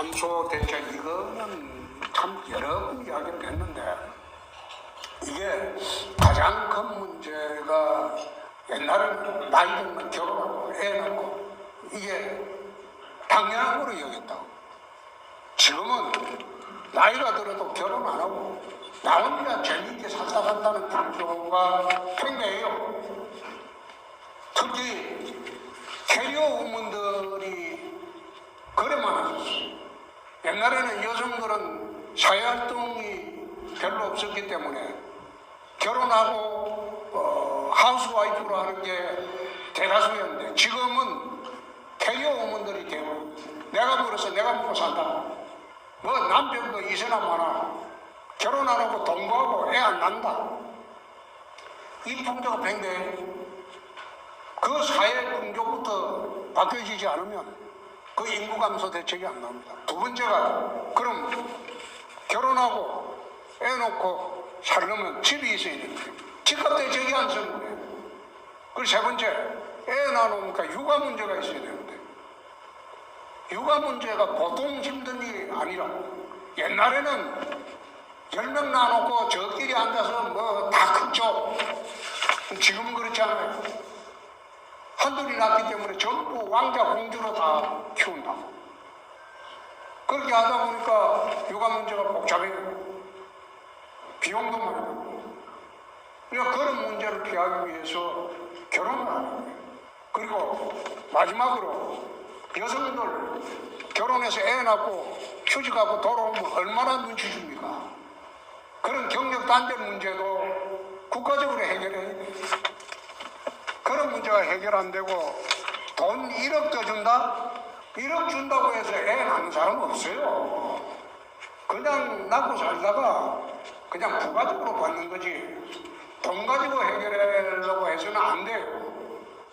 감소 대책 이거는 참 여러 번 이야기를 했는데 이게 가장 큰 문제가 옛날에는 나이 들면 결혼하고 애 낳고 이게 당연한 거로 여겼다고. 지금은 나이가 들어도 결혼 안 하고 나 혼자 재미있게 살다 간다는 풍조가 팽배해요. 특히 캐리어 우먼들이 그래만 하셨어요 옛날에는 여성들은 사회활동이 별로 없었기 때문에 결혼하고 어, 하우스와이프로 하는 게 대다수였는데 지금은 캐리어 우먼들이 되고 내가 벌어서 내가 먹고 산다. 뭐 남편도 이세나 많아. 결혼 안 하고 동거하고 애 안 난다. 이 풍조가 팽배해 그 사회 풍조부터 바뀌어지지 않으면 그 인구 감소 대책이 안 나옵니다. 두 번째가 그럼 결혼하고 애 놓고 살려면 집이 있어야 되는데 집값 대책이 안 쓰는 거예요. 그리고 세 번째 애 낳아놓으니까 육아 문제가 있어야 되는데 육아 문제가 보통 힘든 일이 아니라 옛날에는 열명 낳아놓고 저끼리 앉아서 뭐 다 컸죠. 지금은 그렇지 않아요. 한둘이 낳기 때문에 전부 왕자 공주로 다 키운다고. 그렇게 하다 보니까 육아 문제가 복잡해요. 비용도 많이 들고. 그러니까 그런 문제를 피하기 위해서 결혼을 하는 거예요. 그리고 마지막으로 여성들 결혼해서 애 낳고 휴직하고 돌아오면 얼마나 눈치 줍니까? 그런 경력 단절 문제도 국가적으로 해결해야 돼요. 그런 문제가 해결 안 되고 돈 1억 더 준다? 1억 준다고 해서 애 낳는 사람 없어요. 그냥 낳고 살다가 그냥 부가적으로 받는 거지 돈 가지고 해결하려고 해서는 안 돼요.